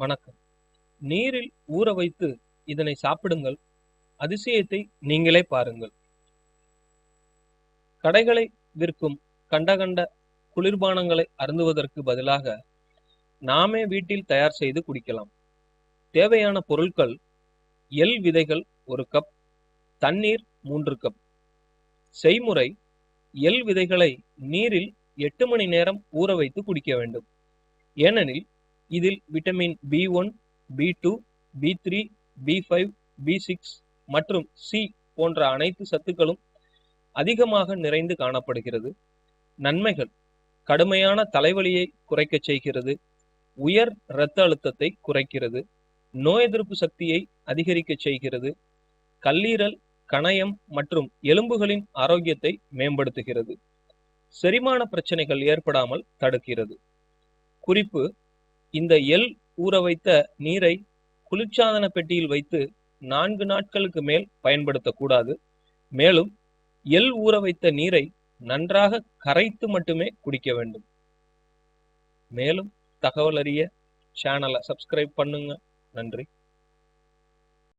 வணக்கம். நீரில் ஊற வைத்து இதனை சாப்பிடுங்கள். அதிசயத்தை நீங்களே பாருங்கள். கடைகளை விற்கும் கண்ட கண்ட குளிர்பானங்களை அருந்துவதற்கு பதிலாக நாமே வீட்டில் தயார் செய்து குடிக்கலாம். தேவையான பொருட்கள் எள் விதைகள் ஒரு கப் தண்ணீர் மூன்று கப். செய்முறை எள் விதைகளை நீரில் எட்டு மணி நேரம் ஊற வைத்து குடிக்க வேண்டும். ஏனெனில் இதில் vitamin B one B two B three B five B six மற்றும் சி போன்ற அனைத்து சத்துக்களும் அதிகமாக நிறைந்து காணப்படுகிறது. நன்மைகள். கடுமையான தலைவலியை குறைக்கச் செய்கிறது. உயர் இரத்த அழுத்தத்தை குறைக்கிறது. நோய் எதிர்ப்பு சக்தியை அதிகரிக்க செய்கிறது. கல்லீரல் கணையம் மற்றும் எலும்புகளின் ஆரோக்கியத்தை மேம்படுத்துகிறது. செரிமான பிரச்சனைகள் ஏற்படாமல் தடுக்கிறது. குறிப்பு இந்த எள் ஊற வைத்த நீரை குளிர்ச்சாதன பெட்டியில் வைத்து நான்கு நாட்களுக்கு மேல் பயன்படுத்தக்கூடாது. மேலும் எள் ஊற வைத்த நீரை நன்றாக கரைத்து மட்டுமே குடிக்க வேண்டும். மேலும் தகவல் அறிய சேனலை சப்ஸ்கிரைப் பண்ணுங்க. நன்றி.